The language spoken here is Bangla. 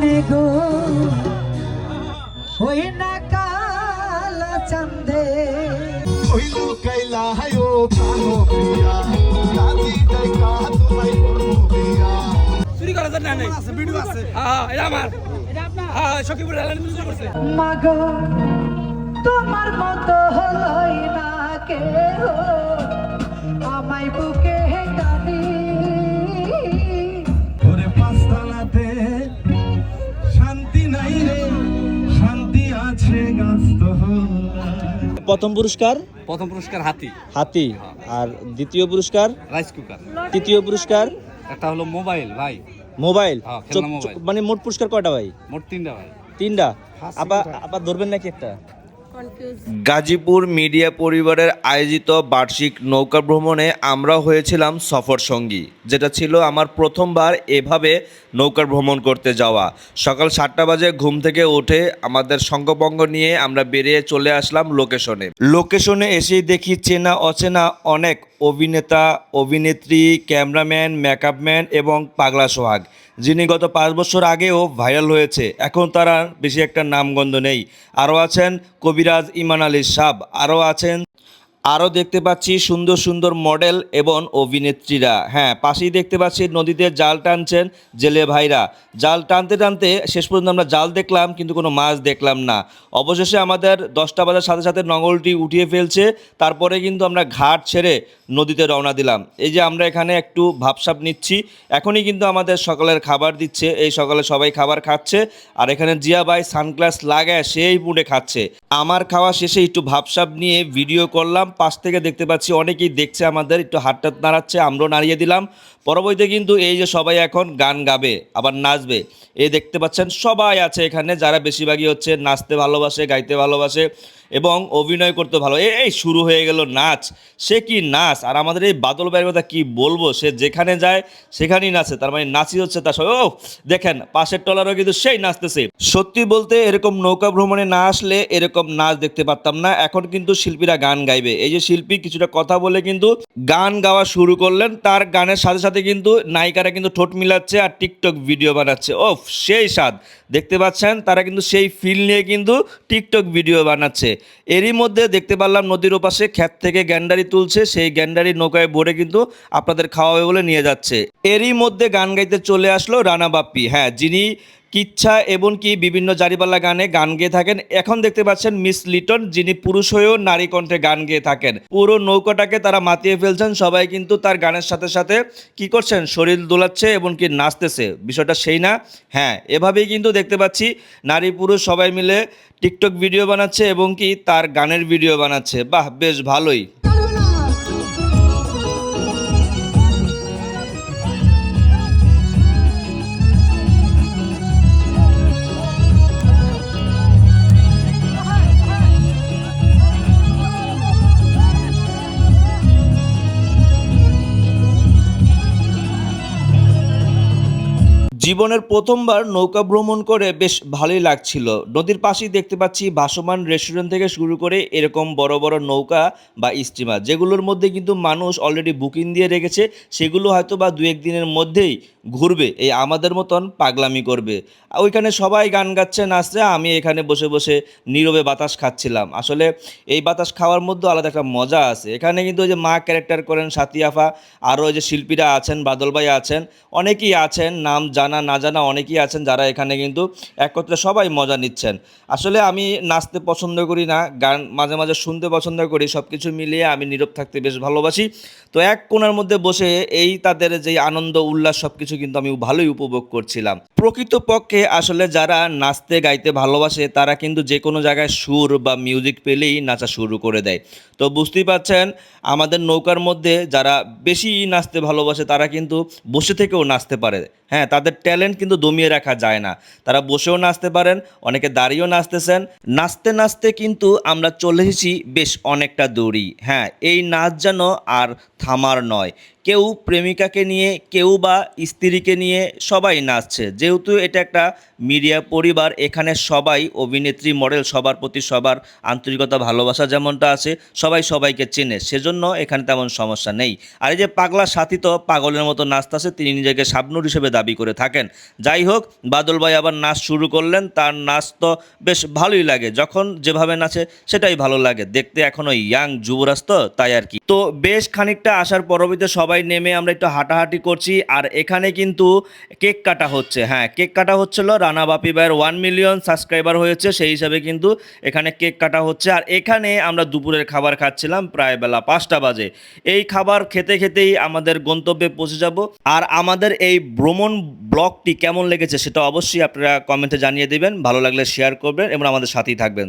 চানে গো ওই না কালা চান্দে ওই লুকাইলা হায়ো প্রাণো প্রিয়া রাজি দেখা তোমায় করব বিয়া চুরি করা যায় না নাই আছে ভিডিও আছে। হ্যাঁ এটা আমার। হ্যাঁ সখীপুর হেলানি চুরি করছে। মাগো তোমার মতো হলই না কে আমায় বুকে টানি প্রথম পুরস্কার? প্রথম পুরস্কার হাতি। হাতি। আর দ্বিতীয় পুরস্কার? Rice cooker. তৃতীয় পুরস্কার? একটা হলো মোবাইল ভাই। মোবাইল। হ্যাঁ, মানে মোট পুরস্কার কয়টা ভাই? মোট তিনটা ভাই। তিনটা? আবার আবার ধরবেন নাকি একটা? গাজীপুর মিডিয়া পরিবারের আয়োজিত বার্ষিক নৌকা ভ্রমণে আমরা হয়েছিলাম সফর সঙ্গী, যেটা ছিল আমার প্রথমবার এভাবে নৌকার ভ্রমণ করতে যাওয়া। সকাল সাতটা বাজে ঘুম থেকে উঠে আমাদের সঙ্গপঙ্গ নিয়ে আমরা বেরিয়ে চলে আসলাম লোকেশনে। লোকেশনে এসেই দেখি চেনা অচেনা অনেক অভিনেতা, অভিনেত্রী, ক্যামেরাম্যান, মেকআপম্যান এবং পাগলা সোহাগ, যিনি গত পাঁচ বছর আগেও ভাইরাল হয়েছে। এখন তারা বেশি একটা নামগন্ধ নেই। আরও আছেন কবিরাজ ইমান আলী সাব, আরও আছেন আরও দেখতে পাচ্ছি সুন্দর সুন্দর মডেল এবং অভিনেত্রীরা। হ্যাঁ পাশেই দেখতে পাচ্ছি নদীতে জাল টানছেন জেলে ভাইরা। জাল টানতে টানতে শেষ পর্যন্ত আমরা জাল দেখলাম, কিন্তু কোনো মাছ দেখলাম না। অবশেষে আমাদের দশটা বাজার সাথে সাথে নঙ্গলটি উঠিয়ে ফেলছে। তারপরে কিন্তু আমরা ঘাট ছেড়ে নদীতে রওনা দিলাম। এই যে আমরা এখানে একটু ভাবসাপ নিচ্ছি, এখনই কিন্তু আমাদের সকালের খাবার দিচ্ছে, এই সকালে সবাই খাবার খাচ্ছে, আর এখানে জিয়া ভাই সানগ্লাস লাগায় সেই পুড়ে খাচ্ছে। আমার খাওয়া শেষে একটু ভাবসাপ নিয়ে ভিডিও করলাম, পাশ থেকে দেখতে পাচ্ছি অনেকেই দেখছে আমাদের, একটু হাতটা নাড়াচ্ছে, আমরাও নাড়িয়ে দিলাম। পরবর্তীতে কিন্তু এই যে সবাই এখন গান গাবে, আবার নাচবে। এই দেখতে পাচ্ছেন সবাই আছে এখানে, যারা বেশিরভাগই হচ্ছে নাচতে ভালোবাসে, গাইতে ভালোবাসে এবং অভিনয় করতে ভালো এই শুরু হয়ে গেল নাচ। সে কি নাচ? আর আমাদের এই বাদল ভাইয়ের কথা কি বলব? সে যেখানে যায়, সেখানেই নাচে। তার মানে নাচই হচ্ছে তার সবাই ও দেখেন, পাশের টলারও কিন্তু সেই নাচতেছে। সত্যি বলতে এরকম নৌকা ভ্রমণে না আসলে এরকম নাচ দেখতে পারতাম না। এখন কিন্তু শিল্পীরা গান গাইবে। এই যে শিল্পী, কিছুটা কথা বলে কিন্তু গান গাওয়া শুরু করলেন। তার গানের সাথে সাথে কিন্তু নায়িকারা কিন্তু ঠোঁট মিলাচ্ছে আর টিকটক ভিডিও বানাচ্ছে। ওফ, সেই স্বাদ। দেখতে পাচ্ছেন, তারা কিন্তু সেই ফিল নিয়ে কিন্তু টিকটক ভিডিও বানাচ্ছে। এরই মধ্যে দেখতে পারলাম নদীর ওপাশে ক্ষেত থেকে গ্যান্ডারি তুলছে। সেই গ্যান্ডারি নৌকায় ভরে কিন্তু আপনাদের খাওয়াবে বলে নিয়ে যাচ্ছে। এরই মধ্যে গান গাইতে চলে আসলো রানা বাপ্পি। হ্যাঁ যিনি কিচ্ছা এবং কি বিভিন্ন জারিপাল্লা গানে গান গেয়ে থাকেন, এখন দেখতে পাচ্ছেন মিস লিটন, যিনি পুরুষ হয়েও নারী কণ্ঠে গান গেয়ে থাকেন। পুরো নৌকাটাকে তারা মাতিয়ে ফেলছেন, সবাই কিন্তু তার গানের সাথে সাথে কি করছেন, শরীর দোলাচ্ছে এবং কি নাচতেছে, বিষয়টা সেই না। হ্যাঁ এভাবেই কিন্তু দেখতে পাচ্ছি নারী পুরুষ সবাই মিলে টিকটক ভিডিও বানাচ্ছে এবং কি তার গানের ভিডিও বানাচ্ছে। বাহ, বেশ ভালোই। জীবনের প্রথমবার নৌকা ভ্রমণ করে বেশ ভালোই লাগছিল। নদীর পাশেই দেখতে পাচ্ছি ভাসমান রেস্টুরেন্ট থেকে শুরু করে এরকম বড় বড় নৌকা বা স্টিমার, যেগুলোর মধ্যে কিন্তু মানুষ অলরেডি বুকিং দিয়ে রেখেছে, সেগুলো হয়তো বা দু একদিনের মধ্যেই ঘুরবে, এই আমাদের মতন পাগলামি করবে। ওইখানে সবাই গান গাচ্ছে, নাচছে, আমি এখানে বসে বসে নীরবে বাতাস খাচ্ছিলাম। আসলে এই বাতাস খাওয়ার মধ্যে আলাদা একটা মজা আছে। এখানে কিন্তু ওই যে মা ক্যারেক্টার করেন সাতিয়াফা আরও যে শিল্পীরা আছেন, বাদল ভাই আছেন, অনেকেই আছেন, নাম জানা না জানা অনেকেই আছেন যারা এখানে কিন্তু একত্রে সবাই মজা নিচ্ছেন। আসলে আমি নাচতে পছন্দ করি না, গান মাঝে মাঝে শুনতে পছন্দ করি সব কিছু মিলিয়ে আমি নীরব থাকতে বেশ ভালোবাসি। তো এক কোণার মধ্যে বসে এই তাদের যে আনন্দ, উল্লাস সব কিছু কিন্তু আমি ভালোই উপভোগ করছিলাম। প্রকৃতপক্ষে আসলে যারা নাচতে, গাইতে ভালোবাসে, তারা কিন্তু যে কোনো জায়গায় সুর বা মিউজিক পেলেই নাচা শুরু করে দেয়। তো বুঝতেই পাচ্ছেন আমাদের নৌকার মধ্যে যারা বেশি নাচতে ভালোবাসে, তারা কিন্তু বসে থেকেও নাচতে পারে। হ্যাঁ তাদের ট্যালেন্ট কিন্তু দমিয়ে রাখা যায় না। তারা বসেও নাচতে পারেন, অনেকে দাঁড়িয়েও নাচতেছেন। নাচতে নাচতে কিন্তু আমরা চলে এসেছি বেশ অনেকটা দূরই। হ্যাঁ এই নাচ যেন আর থামার নয় কেউ প্রেমিকাকে নিয়ে, কেউ বা স্ত্রীকে নিয়ে সবাই নাচছে। যেহেতু এটা একটা মিডিয়া পরিবার, এখানে সবাই অভিনেত্রী, মডেল, সবার প্রতি সবার আন্তরিকতা, ভালোবাসা যেমনটা আছে, সবাই সবাইকে চেনে। সেজন্য এখানে তেমন সমস্যা নেই। আর এই যে পাগলা সাথী তো পাগলের মতো নাচতেছে, তিনি নিজেকে শাবনুর হিসেবে দাবি করে থাকেন। যাই হোক, বাদল ভাই আবার নাচ শুরু করলেন, তার নাচ তো বেশ ভালোই লাগে। যখন যেভাবে নাচে, সেটাই ভালো লাগে। দেখতে এখনও ইয়াং যুবরাজ তো, তাই আর কি। তো বেশ খানিকটা আসার পরবর্তীতে সবাই নেমে আমরা একটু হাঁটাহাঁটি করছি, আর এখানে কিন্তু কেক কাটা হচ্ছে। হ্যাঁ কেক কাটা হচ্ছিল, রানা বাপি ভাইয়ের ওয়ান মিলিয়ন সাবস্ক্রাইবার হয়েছে, সেই হিসাবে কিন্তু এখানে কেক কাটা হচ্ছে। আর এখানে আমরা দুপুরের খাবার খাচ্ছিলাম প্রায় বেলা পাঁচটা বাজে। এই খাবার খেতে খেতেই আমাদের গন্তব্যে পৌঁছে যাব। আর আমাদের এই ভ্রমণ ব্লগটি কেমন লেগেছে সেটা অবশ্যই আপনারা কমেন্টে জানিয়ে দেবেন, ভালো লাগলে শেয়ার করবেন এবং আমাদের সাথেই থাকবেন।